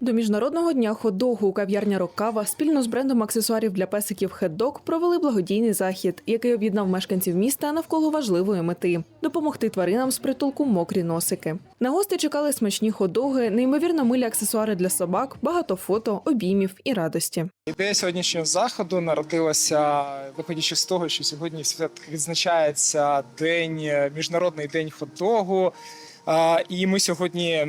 До міжнародного дня хот-догу кав'ярня Роккава спільно з брендом аксесуарів для песиків «Хет-дог» провели благодійний захід, який об'єднав мешканців міста навколо важливої мети допомогти тваринам з притулку мокрі носики. На гости чекали смачні хот-доги, неймовірно милі аксесуари для собак, багато фото, обіймів і радості. Ідея сьогоднішнього заходу народилася, виходячи з того, що сьогодні відзначається день міжнародний день хот-догу. І ми сьогодні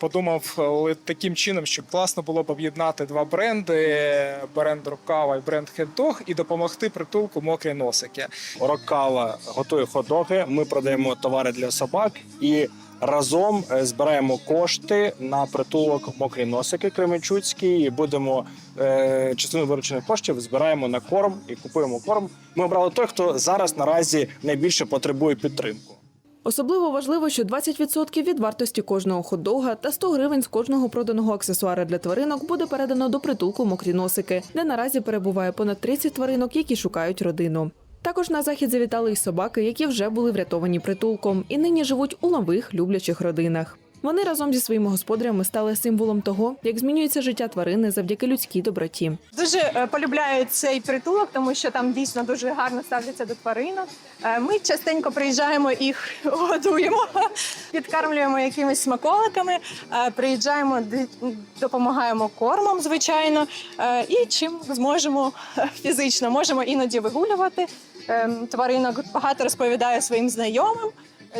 подумав таким чином, що класно було б об'єднати два бренди: бренд Рукава і бренд Хет-Дог, і допомогти притулку мокрі носики. Роккава готує хот-доги, Ми продаємо товари для собак і разом е, збираємо кошти на притулок мокрі носики Кременчуцький. І будемо е, частину виручених коштів збираємо на корм і купуємо корм. Ми обрали той, хто зараз наразі найбільше потребує підтримку. Особливо важливо, що 20% від вартості кожного хот-дога та 100 гривень з кожного проданого аксесуара для тваринок буде передано до притулку мокрі носики, де наразі перебуває понад 30 тваринок, які шукають родину. Також на захід завітали й собаки, які вже були врятовані притулком і нині живуть у нових люблячих родинах. Вони разом зі своїми господарями стали символом того, як змінюється життя тварини завдяки людській доброті. Дуже е, полюбляю цей притулок, тому що там дійсно дуже гарно ставляться до тваринок. Е, Ми частенько приїжджаємо їх годуємо, підкармлюємо якимись смаколиками, е, приїжджаємо, допомагаємо кормом, звичайно, і чим зможемо фізично. Можемо іноді вигулювати е, тваринок. Багато розповідаю своїм знайомим,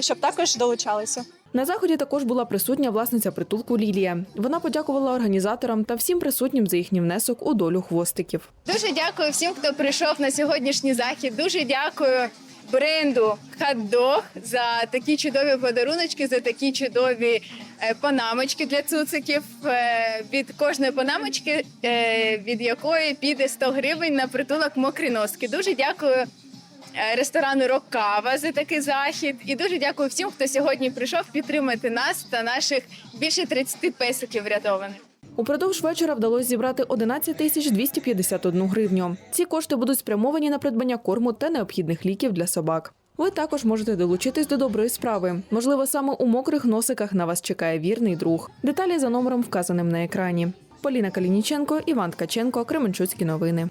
щоб також долучалися. На заході також була присутня власниця притулку Лілія. Вона подякувала організаторам та всім присутнім за їхній внесок у долю хвостиків. Дуже дякую всім, хто прийшов на сьогоднішній захід. Дуже дякую бренду Хат-Дог за такі чудові подаруночки, за такі чудові е, панамочки для цуциків. Е, Від кожної панамочки, е, від якої піде 100 гривень на притулок мокрі носки. Дуже дякую. Е, Ресторану Роккава за такий захід, і дуже дякую всім, хто сьогодні прийшов підтримати нас та наших більше 30 песиків врятованих. Упродовж вечора вдалося зібрати 11 тисяч 251 гривню. Ці кошти будуть спрямовані на придбання корму та необхідних ліків для собак. Ви також можете долучитись до доброї справи. Можливо, саме у мокрих носиках на вас чекає вірний друг. Деталі за номером, вказаним на екрані. Поліна Калініченко, Іван Ткаченко, Кременчуцькі новини.